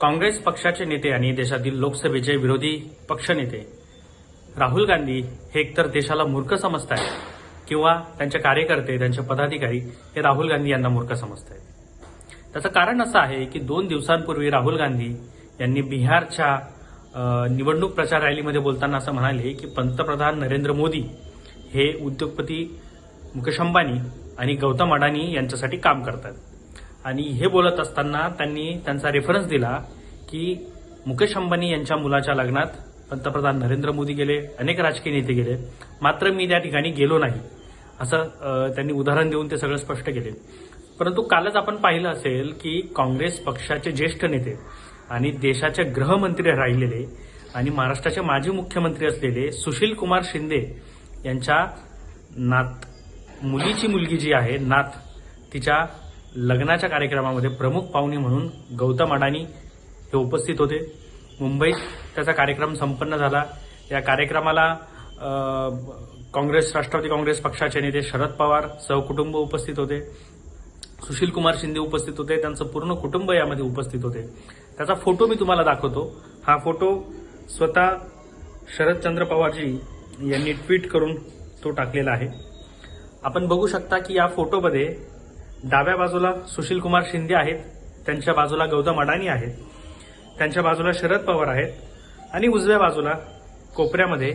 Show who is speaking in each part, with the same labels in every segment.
Speaker 1: काँग्रेस पक्षाचे नेते आणि देशातील लोकसभेचे विरोधी पक्षनेते. राहुल गांधी हे एकतर देशाला मूर्ख समजत आहेत किंवा त्यांचे कार्यकर्ते त्यांचे पदाधिकारी हे राहुल गांधी यांना मूर्ख समजत आहेत त्याचं कारण असं आहे की दोन दिवसांपूर्वी राहुल गांधी यांनी बिहारच्या निवडणूक प्रचार रॅलीमध्ये बोलताना असं म्हणाले की पंतप्रधान नरेंद्र मोदी हे उद्योगपती मुकेश अंबानी आणि गौतम अडानी यांच्यासाठी काम करतात. आणि हे बोलत असताना त्यांनी त्यांचा रेफरन्स दिला की मुकेश अंबानी यांच्या मुलाच्या लग्नात पंतप्रधान नरेंद्र मोदी गेले अनेक राजकीय नेते गेले. मात्र मी त्या ठिकाणी गेलो नाही. असं त्यांनी उदाहरण देऊन ते सगळं स्पष्ट केले. परंतु कालच आपण पाहिलं असेल की काँग्रेस पक्षाचे ज्येष्ठ नेते आणि देशाचे गृहमंत्री राहिलेले आणि महाराष्ट्राचे माजी मुख्यमंत्री असलेले सुशील कुमार शिंदे यांच्या नात मुलीची मुलगी जी आहे नात तिच्या लग्नाच्या कार्यक्रमामध्ये प्रमुख पाहुणे म्हणून गौतम अडाणी हे उपस्थित होते. मुंबईत त्याचा कार्यक्रम संपन्न झाला. या कार्यक्रमाला काँग्रेस राष्ट्रवादी काँग्रेस पक्षाचे नेते शरद पवार सहकुटुंब उपस्थित होते. सुशील कुमार शिंदे उपस्थित होते. त्यांचं पूर्ण कुटुंब यामध्ये उपस्थित होते. त्याचा फोटो मी तुम्हाला दाखवतो. हा फोटो स्वतः शरदचंद्र पवारजी यांनी ट्विट करून तो टाकलेला आहे. आपण बघू शकता की या फोटोमध्ये डाव्या बाजूला सुशील कुमार शिंदे आहेत त्यांच्या बाजूला गौतम अडानी आहेत त्यांच्या बाजूला शरद पवार आहेत आणि उजव्या बाजूला कोपऱ्यामध्ये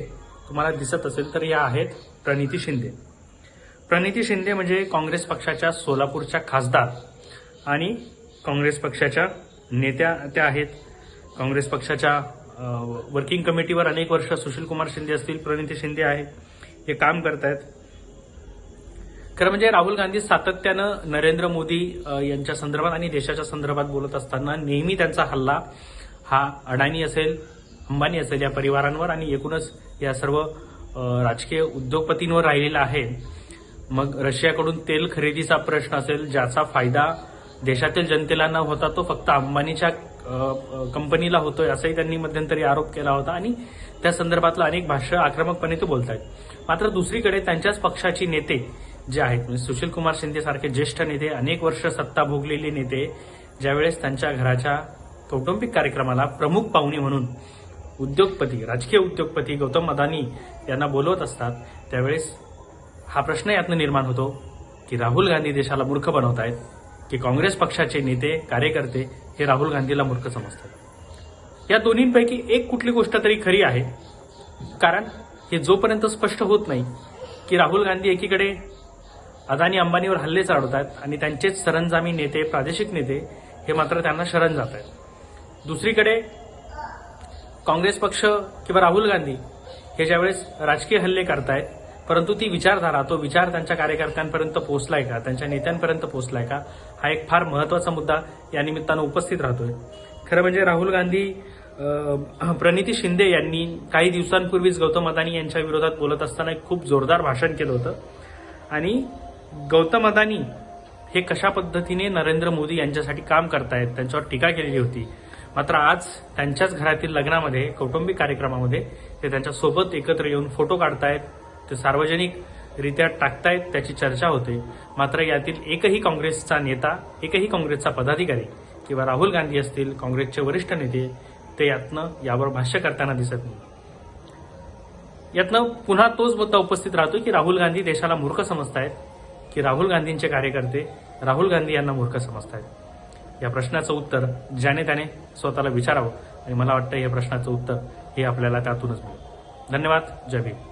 Speaker 1: तुम्हाला दिसत असेल तर या आहेत प्रणिती शिंदे. प्रणिती शिंदे म्हणजे काँग्रेस पक्षाच्या सोलापूरच्या खासदार आणि काँग्रेस पक्षाच्या नेत्या त्या आहेत. काँग्रेस पक्षाच्या वर्किंग कमिटीवर अनेक वर्ष सुशील कुमार शिंदे असतील प्रणिती शिंदे आहे हे काम करतायत. खरं म्हणजे राहुल गांधी सातत्यानं नरेंद्र मोदी यांच्या संदर्भात आणि देशाच्या संदर्भात बोलत असताना नेहमी त्यांचा हल्ला हा अडाणी असेल अंबानी असेल या परिवारांवर आणि एकूणच या सर्व राजकीय उद्योगपतींवर राहिलेला आहे. मग रशियाकडून तेल खरेदीचा प्रश्न असेल ज्याचा फायदा देशातील जनतेला न होता तो फक्त अंबानीच्या कंपनीला होतोय असाही त्यांनी मध्यंतरी आरोप केला होता आणि त्या संदर्भातलं अनेक भाष्य आक्रमकपणे ते बोलत आहेत मात्र दुसरीकडे त्यांच्याच पक्षाचे नेते जे आहेत म्हणजे सुशील कुमार शिंदे सारखे ज्येष्ठ नेते अनेक वर्ष सत्ता भोगलेले नेते ज्यावेळेस त्यांच्या घराच्या कौटुंबिक कार्यक्रमाला प्रमुख पाहुणे म्हणून उद्योगपती राजकीय उद्योगपती गौतम अदानी यांना बोलवत असतात त्यावेळेस हा प्रश्न यातनं निर्माण होतो की राहुल गांधी देशाला मूर्ख बनवत आहेत की काँग्रेस पक्षाचे नेते कार्यकर्ते हे राहुल गांधीला मूर्ख समजतात. या दोन्हींपैकी एक कुठली गोष्ट तरी खरी आहे कारण हे जोपर्यंत स्पष्ट होत नाही की राहुल गांधी एकीकडे अदानी अंबानीवर हल्ले चालवतात आणि त्यांचेच सरंजामी नेते प्रादेशिक नेते हे मात्र त्यांना शरण जात आहेत. दुसरीकडे काँग्रेस पक्ष किंवा राहुल गांधी हे ज्यावेळेस राजकीय हल्ले करतायत परंतु ती विचारधारा तो विचार त्यांच्या कार्यकर्त्यांपर्यंत पोहोचलाय का त्यांच्या नेत्यांपर्यंत पोहोचलाय का हा एक फार महत्त्वाचा मुद्दा या निमित्तानं उपस्थित राहतोय. खरं म्हणजे राहुल गांधी प्रणिती शिंदे यांनी काही दिवसांपूर्वीच गौतम अदानी यांच्या विरोधात बोलत असताना एक खूप जोरदार भाषण केलं होतं. आणि गौतम अदानी हे कशा पद्धतीने नरेंद्र मोदी यांच्यासाठी काम करतायत त्यांच्यावर टीका केलेली होती. मात्र आज त्यांच्याच घरातील लग्नामध्ये कौटुंबिक कार्यक्रमामध्ये ते त्यांच्यासोबत एकत्र येऊन फोटो काढतायत ते सार्वजनिकरित्या टाकतायत त्याची चर्चा होते. मात्र यातील एकही काँग्रेसचा नेता एकही काँग्रेसचा पदाधिकारी किंवा राहुल गांधी असतील काँग्रेसचे वरिष्ठ नेते ते यातनं यावर भाष्य करताना दिसत नाही. यातनं पुन्हा तोच मुद्दा उपस्थित राहतो की राहुल गांधी देशाला मूर्ख समजतायत. की राहुल गांधींचे कार्यकर्ते राहुल गांधी यांना मूर्ख समजतायत. या प्रश्नाचं उत्तर ज्याने त्याने स्वतःला विचारावं आणि मला वाटतं या प्रश्नाचं उत्तर हे आपल्याला त्यातूनच मिळेल. धन्यवाद. जय भीम.